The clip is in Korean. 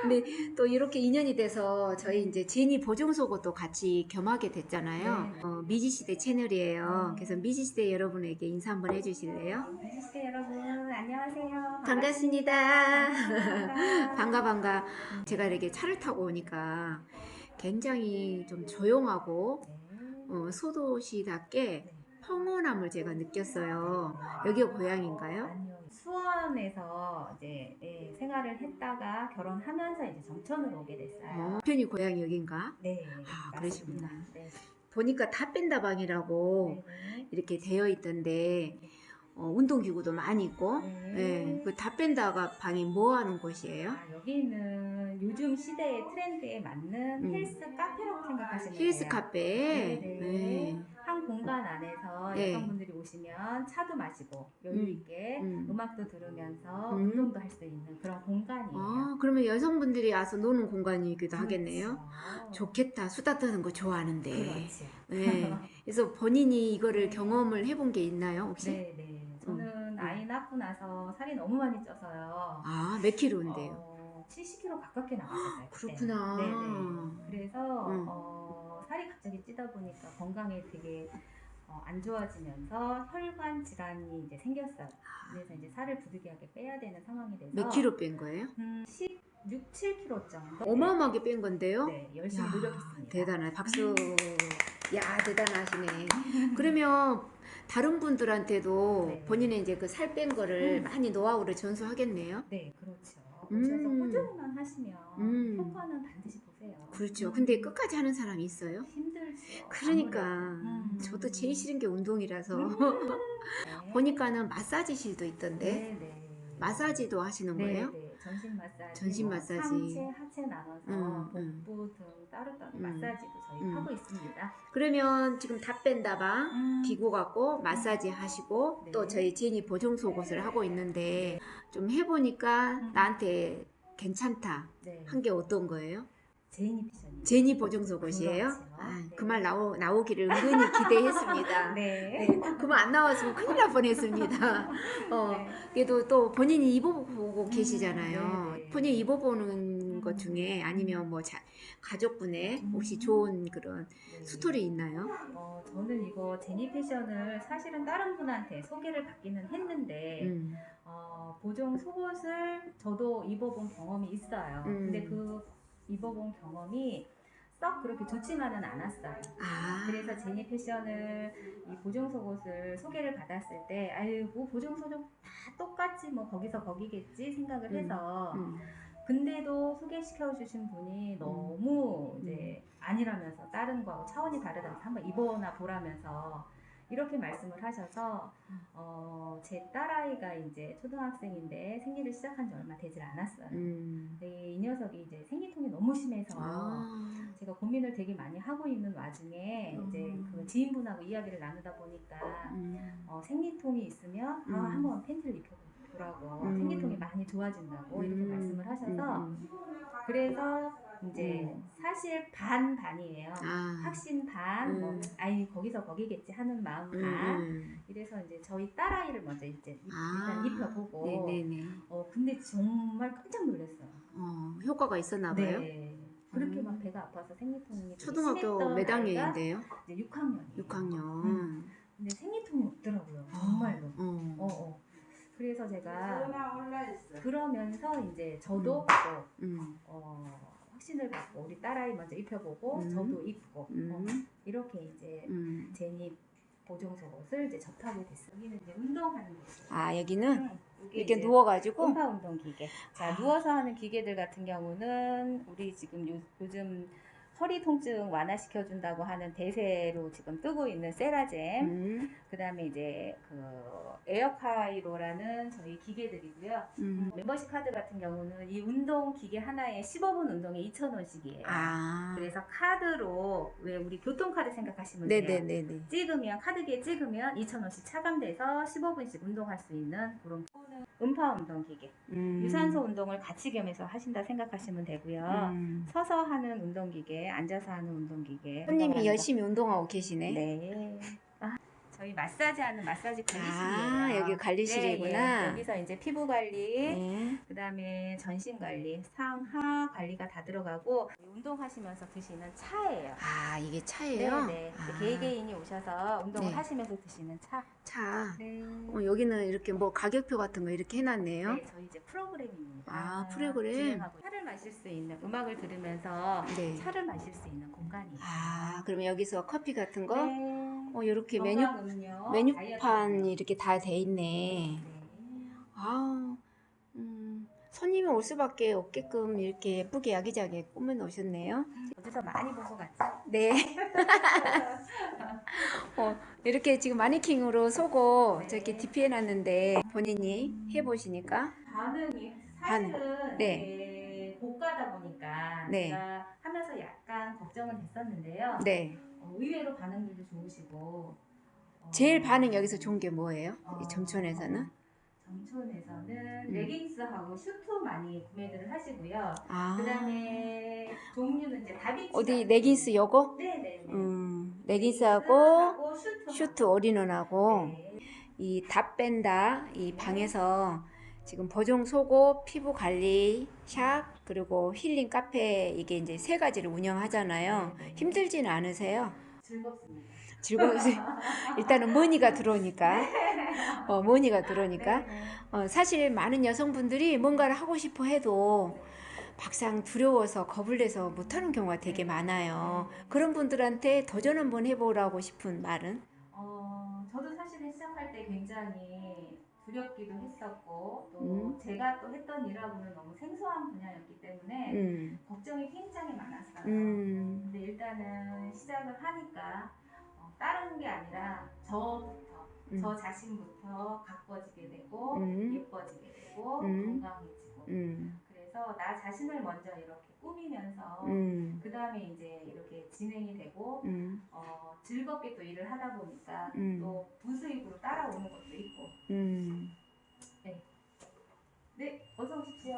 근데 또 이렇게 인연이 돼서 저희 이제 제니 보정소고도 같이 겸하게 됐잖아요. 네. 어, 미지시대 채널이에요. 음. 그래서 미지시대 여러분에게 인사 한번 해주실래요? 안녕하세요 여러분 안녕하세요 반갑습니다. 반갑습니다. 반가 반가. 제가 이렇게 차를 타고 오니까 굉장히 좀 조용하고 네. 어, 소도시답게 평온함을 제가 느꼈어요. 여기가 고향인가요? 수원에서 이제 예, 생활을 했다가 결혼하면서 이제 정천으로 오게 됐어요. 어, 편이 고향이 여긴가? 네 아. 그러시구나. 네. 보니까 탑밴다 방이라고 네. 이렇게 되어 있던데 어, 운동기구도 많이 있고 네. 예, 그 탑밴다가 방이 뭐 하는 곳이에요? 아, 여기는 요즘 시대의 트렌드에 맞는 음. 헬스 카페라고 생각하시면 힐스 돼요. 카페. 네, 네. 예. 한 공간 안에서 네. 여성분들이 오시면 차도 마시고 여유 음. 있게 음. 음. 악도 들으면서 음. 운동도 할 수 있는 그런 공간이에요. 아, 그러면 여성분들이 와서 노는 공간이기도 하겠네요. 그렇죠. 좋겠다. 수다 떠는 거 좋아하는데. 그렇지. 예. 그래서 본인이 이거를 경험을 해본 게 있나요, 혹시? 네, 네. 저는 음. 아이 낳고 나서 살이 너무 많이 쪄서요. 아, 몇 킬로인데요? 어, 70kg 가깝게. 그때. 그렇구나. 네, 네. 그래서 음. 어, 살이 갑자기 찌다 보니까 건강에 되게 어, 안 좋아지면서 혈관 질환이 이제 생겼어요. 그래서 이제 살을 부득이하게 빼야 되는 상황이 돼서 몇 킬로 뺀 거예요? 음, 16, 7kg 정도. 어마어마하게 뺀 건데요? 네, 열심히 야, 노력했습니다. 대단해. 박수. 야, 대단하시네. 그러면 다른 분들한테도 네. 본인의 이제 그 살 뺀 거를 음. 많이 노하우를 전수하겠네요. 네, 그렇죠. 음. 오셔서 꾸준히만 하시면 음. 효과는 반드시 보세요. 그렇죠. 음. 근데 끝까지 하는 사람이 있어요? 힘들죠. 그러니까. 음. 저도 제일 싫은 게 운동이라서 네. 보니까는 마사지실도 있던데 네, 네. 마사지도 하시는 네, 거예요? 네. 전신 마사지, 전신 뭐 마사지. 상체, 하체 나눠서 음, 음. 복부 등 따로따로 음. 마사지도 저희 음. 하고 있습니다. 그러면 지금 다 뺀다방 음. 기구 갖고 마사지 하시고 네. 또 저희 제니 보정 속옷을 하고 있는데 좀 해보니까 음. 나한테 괜찮다 네. 한게 어떤 거예요? 제이니 패션입니다. 제니 보정 속옷이에요? 아, 네. 그말 나오, 나오기를 은근히 기대했습니다. 네. 네, 그말 안 나왔으면 큰일 날 뻔했습니다. 어, 네. 그래도 또 본인이 입어보고 계시잖아요. 네, 네. 본인이 입어보는 음. 것 중에 아니면 뭐 자, 가족분의 음. 혹시 좋은 그런 네. 스토리 있나요? 어, 저는 이거 제니 패션을 사실은 다른 분한테 소개를 받기는 했는데 음. 어, 보정 속옷을 저도 입어본 경험이 있어요. 음. 근데 그 입어본 경험이 썩 그렇게 좋지만은 않았어요. 아, 그래서 제니 패션을 이 보정 속옷을 소개를 받았을 때 아유 뭐 보정 속옷 다 똑같지 뭐 거기서 거기겠지 생각을 음. 해서 음. 근데도 소개시켜 주신 분이 너무 이제 아니라면서 다른 거하고 차원이 다르다면서 한번 입어나 보라면서 이렇게 말씀을 하셔서 어, 제 딸아이가 이제 초등학생인데 생리를 시작한 지 얼마 되질 않았어요. 음. 이 녀석이 이제 생리통이 너무 심해서 아, 제가 고민을 되게 많이 하고 있는 와중에 음. 이제 그 지인분하고 이야기를 나누다 보니까 음. 어, 생리통이 있으면 음. 아 한번 팬티를 입혀보라고 음. 생리통이 많이 좋아진다고 이렇게 음. 말씀을 하셔서 음. 그래서 이제 음. 사실 반 반이에요. 아, 확신 반, 뭐 음. 아이 거기서 거기겠지 하는 마음 반. 음. 이래서 이제 저희 딸아이를 먼저 이제 입- 아. 일단 입혀보고. 네네네. 어 근데 정말 깜짝 놀랐어요. 어, 효과가 있었나 봐요. 네. 그렇게 음. 막 배가 아파서 생리통이 초등학교 몇 학년인데요? 이제 6학년이에요. 6학년. 음. 근데 생리통이 없더라고요. 정말로. 어. 어, 어. 그래서 제가 그러면서 이제 저도 음. 또, 음. 어, 확신을 받고 우리 딸아이 먼저 입혀보고 음. 저도 입고 어, 음. 이렇게 이제 음. 제니 보정 속옷을 이제 접하게 됐어요. 여기는 이제 운동하는 곳이에요. 아, 여기는 이게 이렇게 이제 누워가지고 홈파 운동 기계. 자 아. 누워서 하는 기계들 같은 경우는 우리 지금 요, 요즘 허리 통증 완화시켜 준다고 하는 대세로 지금 뜨고 있는 세라젬. 음. 그다음에 이제 그 에어카이로라는 저희 기계들이고요. 음. 멤버십 카드 같은 경우는 이 운동 기계 하나에 15분 운동에 2,000원씩이에요. 아. 그래서 카드로 왜 우리 교통카드 생각하시면 돼요. 네네네네. 찍으면 카드기에 찍으면 2,000원씩 차감돼서 15분씩 운동할 수 있는 그런 음파 운동 기계. 음. 유산소 운동을 같이 겸해서 하신다 생각하시면 되고요. 음. 서서 하는 운동 기계, 앉아서 하는 운동 기계. 손님이 열심히 운동하고 계시네. 거. 네. 아, 저희 마사지하는 마사지 관리실이에요. 아, 여기 관리실이구나. 네, 예. 여기서 이제 피부 관리, 네. 그다음에 전신 관리, 상하 관리가 다 들어가고 운동하시면서 드시는 차예요. 아, 이게 차예요? 네, 네. 아, 개개인이 오셔서 운동을 네. 하시면서 드시는 차. 차. 네. 어, 여기는 이렇게 뭐 가격표 같은 거 이렇게 해놨네요. 네, 저희 이제 프로그램입니다. 아, 프로그램? 진행하고 차를 마실 수 있는 음악을 들으면서 네. 차를 마실 수 있는 공간이에요. 아, 그러면 여기서 커피 같은 거? 네. 어, 이렇게 메뉴, 건강 음료, 메뉴판 다이어트 이렇게 다 돼 있네. 네. 아, 음, 손님이 올 수밖에 없게끔 이렇게 예쁘게 야기자기하게 꾸며 놓으셨네요. 어디서 많이 본 것 같죠? 네. 어, 이렇게 지금 마네킹으로 속옷 네. 저렇게 DP 해놨는데 본인이 해보시니까 반응이 반응. 사실은 네. 고가다 보니까 네. 하면서 약간 걱정은 됐었는데요. 네. 어, 의외로 반응들도 좋으시고 어, 제일 반응 여기서 좋은 게 뭐예요? 어, 이 점촌에서는? 정촌에서는 음. 레깅스하고 슈트 많이 구매들을 하시고요. 아, 그다음에 종류는 이제 다비치 어디 레깅스 요거? 네네. 음, 레깅스하고 슈트 슈트 올인원하고 네. 이 답벤다 이 방에서 지금 보정 속옷, 피부 관리 샵 그리고 힐링 카페 이게 이제 세 가지를 운영하잖아요. 네, 네. 힘들지는 않으세요? 즐겁습니다. 즐거우세요? 일단은 머니가 들어오니까 어, 머니가 들어오니까 네, 네. 어, 사실 많은 여성분들이 뭔가를 하고 싶어 해도 막상 두려워서 겁을 내서 못하는 경우가 되게 많아요. 그런 분들한테 도전 한번 해보라고 싶은 말은 어, 저도 사실은 시작할 때 굉장히 두렵기도 했었고 또 음. 제가 또 했던 일하고는 너무 생소한 분야였기 때문에 음, 걱정이 굉장히 많았어요. 음, 근데 일단은 시작을 하니까 어, 다른 게 아니라 저부터 음. 저 자신부터 가꿔지게 되고 음. 예뻐지게 되고 음. 건강해지고 음, 그래서 나 자신을 먼저 이렇게 꾸미면서 음. 그 다음에 이제 이렇게 진행이 되고 음. 어, 즐겁게 또 일을 하다 보니까 음. 또 부수입으로 따라오는 것도 있고 음. 네, 네 어서 오십시오.